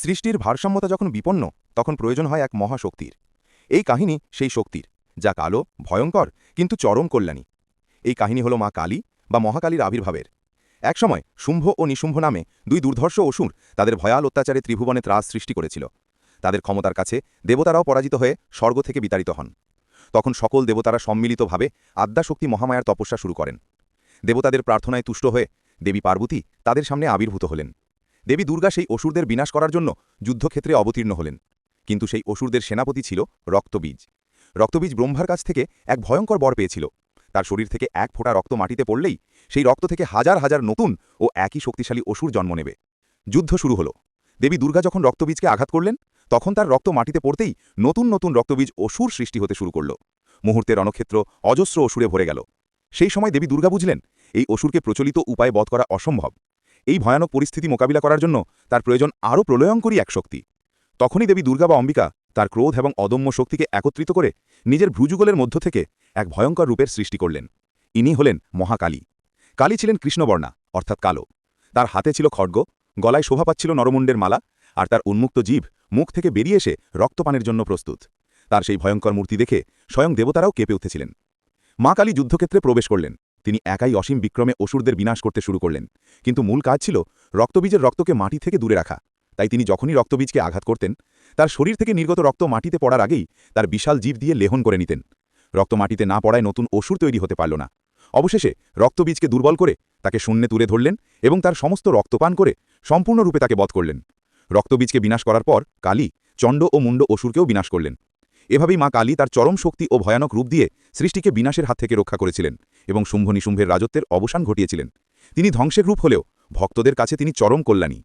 সৃষ্টির ভারসাম্যতা যখন বিপন্ন, তখন প্রয়োজন হয় এক মহাশক্তির। এই কাহিনী সেই শক্তির, যা কালো, ভয়ঙ্কর, কিন্তু চরম কল্যাণী। এই কাহিনী হল মা কালী বা মহাকালীর আবির্ভাবের। একসময় শুম্ভ ও নিশুম্ভ নামে দুই দুর্ধর্ষ অসুর তাদের ভয়াল অত্যাচারে ত্রিভুবনে ত্রাস সৃষ্টি করেছিল। তাদের ক্ষমতার কাছে দেবতারাও পরাজিত হয়ে স্বর্গ থেকে বিতাড়িত হন। তখন সকল দেবতারা সম্মিলিতভাবে আদ্যাশক্তি মহামায়ার তপস্যা শুরু করেন। দেবতাদের প্রার্থনায় তুষ্ট হয়ে দেবী পার্বতী তাদের সামনে আবির্ভূত হলেন। দেবী দুর্গা সেই অসুরদের বিনাশ করার জন্য যুদ্ধক্ষেত্রে অবতীর্ণ হলেন। কিন্তু সেই অসুরদের সেনাপতি ছিল রক্তবীজ। রক্তবীজ ব্রহ্মার কাছ থেকে এক ভয়ঙ্কর বর পেয়েছিল। তার শরীর থেকে এক ফোঁটা রক্ত মাটিতে পড়লেই সেই রক্ত থেকে হাজার হাজার নতুন ও একই শক্তিশালী অসুর জন্ম নেবে। যুদ্ধ শুরু হলো। দেবী দুর্গা যখন রক্তবীজকে আঘাত করলেন, তখন তার রক্ত মাটিতে পড়তেই নতুন নতুন রক্তবীজ অসুর সৃষ্টি হতে শুরু করল। মুহূর্তের রণক্ষেত্র অজস্র অসুরে ভরে গেল। সেই সময় দেবী দুর্গা বুঝলেন, এই অসুরকে প্রচলিত উপায়ে বধ করা অসম্ভব। এই ভয়ানক পরিস্থিতি মোকাবিলা করার জন্য তার প্রয়োজন আরও প্রলয়ঙ্করী এক শক্তি। তখনই দেবী দুর্গা বা অম্বিকা তার ক্রোধ এবং অদম্য শক্তিকে একত্রিত করে নিজের ভ্রুযুগলের মধ্য থেকে এক ভয়ঙ্কর রূপের সৃষ্টি করলেন। ইনি হলেন মহাকালী। কালী ছিলেন কৃষ্ণবর্ণা, অর্থাৎ কালো। তার হাতে ছিল খড়গ, গলায় শোভা পাচ্ছিল নরমুণ্ডের মালা আর তার উন্মুক্ত জীব মুখ থেকে বেরিয়ে এসে রক্তপানের জন্য প্রস্তুত। তার সেই ভয়ঙ্কর মূর্তি দেখে স্বয়ং দেবতারাও কেঁপে উঠেছিলেন। মা কালী যুদ্ধক্ষেত্রে প্রবেশ করলেন। তিনি একাই অসীম বিক্রমে অসুরদের বিনাশ করতে শুরু করলেন। কিন্তু মূল কাজ ছিল রক্তবীজের রক্তকে মাটি থেকে দূরে রাখা। তাই তিনি যখনই রক্তবীজকে আঘাত করতেন, তার শরীর থেকে নির্গত রক্ত মাটিতে পড়ার আগেই তার বিশাল জীব দিয়ে লেহন করে নিতেন। রক্ত মাটিতে না পড়ায় নতুন অসুর তৈরি হতে পারল না। অবশেষে রক্তবীজকে দুর্বল করে তাকে শূন্যে তুলে ধরলেন এবং তার সমস্ত রক্তপান করে সম্পূর্ণরূপে তাকে বধ করলেন। রক্তবীজকে বিনাশ করার পর কালী চণ্ড ও মুন্ড অসুরকেও বিনাশ করলেন। এভাবেই মা কালী তার চরম শক্তি ও ভয়ানক রূপ দিয়ে সৃষ্টিকে বিনাশের হাত থেকে রক্ষা করেছিলেন এবং শুম্ভ নিশুম্ভের রাজত্বের অবসান ঘটিয়েছিলেন। তিনি ধ্বংসের রূপ হলেও ভক্তদের কাছে তিনি চরম কল্যাণী।